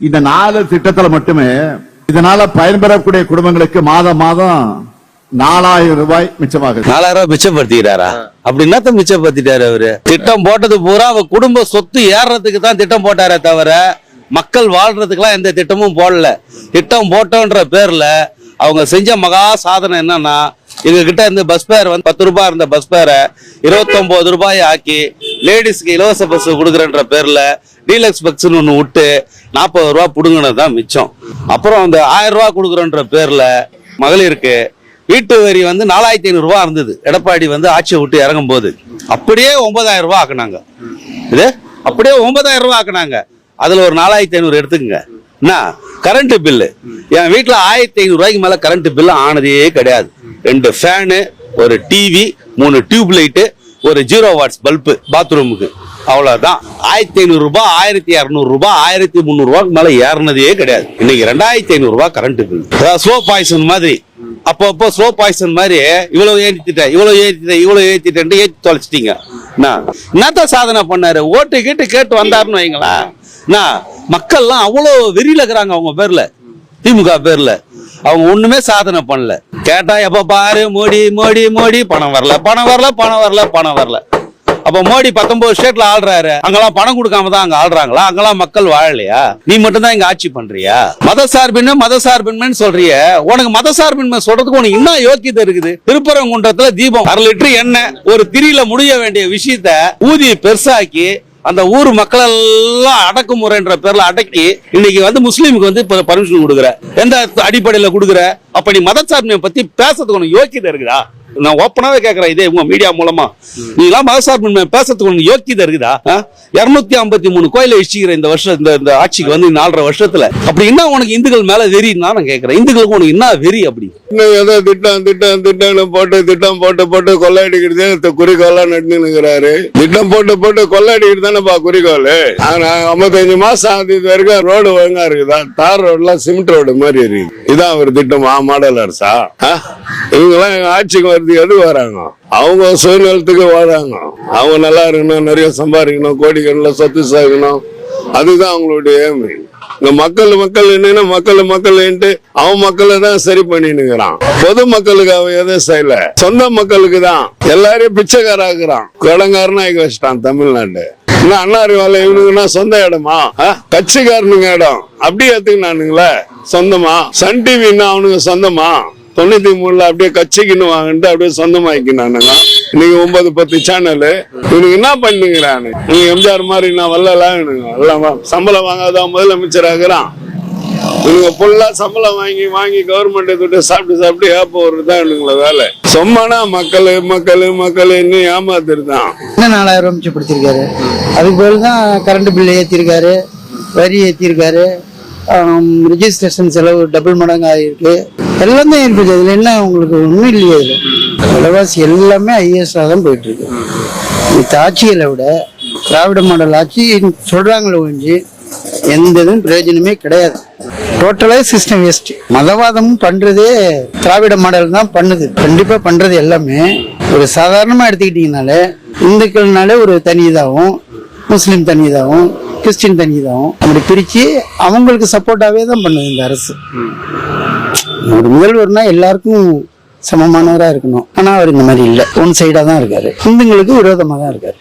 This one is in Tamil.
இந்த நாலு திட்டத்துல மட்டுமே இதனால பயன்பெறக்கூடிய குடும்பங்களுக்கு மாதம் மாதம் நாலாயிரம் ரூபாய் மிச்சமாகுது. நாலாயிரம் ரூபாய் மிச்சப்படுத்திக்கிறாரா? அப்படி என்னத்த மிச்சப்படுத்திட்டாரு அவரு. திட்டம் போட்டது பூரா அவ குடும்ப சொத்து ஏறுறதுக்கு தான் திட்டம் போட்டாரே தவிர மக்கள் வாழ்றதுக்குலாம் எந்த திட்டமும் போடல. திட்டம் போட்டோன்ற பேர்ல அவங்க செஞ்ச மகா சாதனை என்னன்னா எங்க கிட்ட இருந்து பஸ் பேர் வந்து பத்து ரூபாய் இருந்த பஸ் பேரை இருபத்தொன்பது ரூபாய் ஆக்கி லேடிஸ்க்கு இலவச பஸ் கொடுக்குறன்ற பேர்ல டீலக்ஸ் பஸ்ன்னு ஒன்று விட்டு நாற்பது ரூபா பிடுங்கினது தான் மிச்சம். அப்புறம் அந்த ஆயிரம் ரூபா கொடுக்குறோன்ற பேரில் மகளிருக்கு வீட்டு வரி வந்து நாலாயிரத்தி ஐநூறுரூவா இருந்தது. எடப்பாடி வந்து ஆட்சியை விட்டு இறங்கும் போது அப்படியே ஒன்பதாயிரம் ரூபா ஆக்குனாங்க. இது? அப்படியே ஒன்பதாயிரம் ரூபா ஆக்குனாங்க. அதில் ஒரு நாலாயிரத்தி ஐநூறு எடுத்துக்கங்க. என்ன? கரண்ட் பில்லு என் வீட்டில் ஆயிரத்தி ஐநூறுரூவாய்க்கு மேலே கரண்ட்டு கரண்ட் பில்லு ஆனதே கிடையாது. ரெண்டு ஃபேனு ஒரு டிவி மூணு டியூப் லைட்டு ஒரு ஜீரோ வாட்ஸ் பல்பு பாத்ரூமுக்கு அவ்வளவுதான். ஆயிரத்தி ஐநூறு ரூபாய் ஆயிரத்தி இரநூறு ரூபாய் ஆயிரத்தி முந்நூறுரூவாக்கு ரூபாய்க்கு மேல ஏறினதே கிடையாது. இன்னைக்கு ரெண்டாயிரத்தி ஐநூறு ரூபாய் கரண்ட் பில் ஸ்லோ பாய்சன் மாதிரி. அப்பப்போ ஸ்லோ பாய்சன் மாதிரி இவ்வளவு ஏற்றிட்டேன் இவ்வளவு ஏற்றிட்டேன் இவ்வளவு ஏற்றிட்டேன் ஏற்றி தொலைச்சிட்டீங்க. என்ன என்னத்த சாதனை பண்ணாரு? ஓட்டு கேட்டு கேட்டு வந்தாருன்னு வைங்களேன். என்ன மக்கள்லாம் அவ்வளோ வெறியில இருக்கிறாங்க அவங்க பேர்ல. திமுக பேர்ல. அவங்க ஒண்ணுமே சாதனை பண்ணல. கேட்டா எப்ப பாரு மோடி மோடி மோடி பணம் வரல பணம் வரல பணம் வரல பணம் வரல. அப்ப மோடி பத்தொன்பது ஸ்டேட்ல ஆள்றாரு. அங்கெல்லாம் பணம் கொடுக்காம தான் அங்க ஆள்றாங்களா? அங்கெல்லாம் மக்கள் வாழலையா? நீ மட்டும் தான் இங்க ஆட்சி பண்றியா? மத சார்பின்மை மத சார்பின்மைன்னு சொல்றிய. உனக்கு மத சார்பின்மை சொல்றதுக்கு உனக்கு இன்னும் யோக்கியத்தை இருக்குது? திருப்பரங்குன்றத்துல தீபம் அரை லிட்டர் எண்ணெய். ஒரு திரியில முடிய வேண்டிய விஷயத்த ஊதி பெருசாக்கி அந்த ஊர் மக்கள் எல்லாம் அடக்குமுறைன்ற பேர்ல அடக்கி இன்னைக்கு வந்து முஸ்லீமுக்கு வந்து பர்மிஷன் கொடுக்குற எந்த அடிப்படையில கொடுக்குற அப்ப நீ மதச்சார்மையை பத்தி பேசுறதுக்கு உனக்கு யோக்கியதை இருக்குதா நான் ஓப்பனாவே கேட்கறேன் இதே உங்க மீடியா மூலமா. நீ எல்லாம் மதசார்பின்மை பேசுறதுக்கு உனக்கு யோக்கியதை இருக்குதா? இருநூத்தி ஐம்பத்தி மூணு கோயில இஷ்டிக்கிற இந்த வருஷம் இந்த இந்த ஆட்சிக்கு வந்து நாலரை வருஷத்துல. அப்படி என்ன உனக்கு இந்துக்கள் மேல வெறின்னா நான் கேட்கறேன் இந்துக்களுக்கு உனக்கு என்ன வெறி அப்படி? இன்னும் ஏதோ திட்டம் திட்டம் திட்டம் போட்டு திட்டம் போட்டு போட்டு கொள்ளையடிக்கிறது குறிக்கோளா நடந்துக்கிறாரு திட்டம் போட்டு போட்டு கொள்ளையடிக்கிறது தானேப்பா குறிக்கோள். ஆனா ஐம்பத்தஞ்சு மாசம் ஆகுது இது வரைக்கும் ரோடு ஒழுங்கா இருக்குதா? தார் ரோடுலாம் சிமெண்ட் ரோடு மாதிரி இருக்குது. இதான் ஒரு திட்டம் மாடல் அரசா? இவங்கெல்லாம் எங்கள் எங்க ஆட்சிக்கு வருது எது வராங்க? அவங்க சுயநலத்துக்கு வராங்க அவங்க நல்லா இருக்கணும் நிறைய சம்பாதிக்கணும் கோடிக்கணக்கில் சொத்து சேர்க்கணும் அதுதான் அவங்களுடைய aim. இந்த மக்கள் மக்கள் என்னன்னா மக்கள் மக்கள்ன்ட்டு அவன் மக்களை தான் சரி பண்ணினுங்கிறான் பொது மக்களுக்கு அவன் எதுவும் செய்யல. சொந்த மக்களுக்கு தான். எல்லாரையும் பிச்சைக்காராக்குறான். கடங்காரனா ஆகி வச்சிட்டான் தமிழ்நாடு. இன்னும் அண்ணாரி வேலை இவனுக்குன்னா சொந்த இடமா? கட்சிக்காரனுங்க இடம். அப்படியே எடுத்துக்கினானுங்களே சொந்தமா? சன் டிவின்னா அவனுங்க சொந்தமா? தொண்ணூத்தி மூணுல அப்படியே கட்சிக்குன்னு வாங்கிட்டு அப்படியே சொந்தமாக்கினானுங்க. இன்னைக்கு ஒன்பது பத்து சேனலு இவனுக்கு என்ன பண்ணுங்கிறானு. நீங்க எம்ஜிஆர் மாதிரி நான் வரலாம் எல்லாம் சம்பளம் வாங்காத முதலமைச்சர் ஆகுறான் இவங்க ஃபுல்லா சம்பளம் வாங்கி வாங்கி கவர்மெண்ட் கிட்ட சாப்பிட்டு சாப்பிட்டு ஏப்ப வருதுதான் இவனுங்கள வேலை. சும்மானா மக்கள் மக்கள் மக்கள் இன்னும் ஏமாத்துருதான் இன்னும் நாலாயிரம் ரூபாய் மிச்சப்படுத்திருக்காரு அதுக்கு பிறகு தான் கரண்ட் பில் ஏற்றிருக்காரு வரி ஏற்றிருக்காரு ரிஜிஸ்ட்ரேஷன் செலவு டபுள் மடங்கு ஆகிருக்கு எல்லாம் தான் இருக்குது அதில் என்ன உங்களுக்கு ஒன்றும் இல்லையே இதில் விலைவாசி எல்லாமே ஹையஸ்டாக தான் போயிட்டுருக்கு இந்த ஆட்சிகளை விட திராவிட மாடல் ஆட்சி சொல்கிறாங்களே ஒழிஞ்சு எந்த இதுவும் பிரயோஜனமே கிடையாது. டோட்டலாக சிஸ்டம் வேஸ்ட் மதவாதமும் பண்ணுறதே திராவிட மாடல் தான் பண்ணுது. கண்டிப்பாக பண்ணுறது எல்லாமே ஒரு சாதாரணமாக எடுத்துக்கிட்டிங்கனாலே இந்துக்கள்னாலே ஒரு தனி இதாகவும் முஸ்லீம் தனி இதாகவும் கிறிஸ்டின் தனி இதாகவும் அப்படி பிரித்து அவங்களுக்கு சப்போர்ட்டாகவே தான் பண்ணுது இந்த அரசு. ஒரு முதல்வர்னா எல்லாருக்கும் சமமானவராக இருக்கணும். ஆனால் அவர் இந்த மாதிரி இல்லை. ஒன் சைடாக தான் இருக்காரு. இந்துங்களுக்கு விரோதமாக தான் இருக்காரு.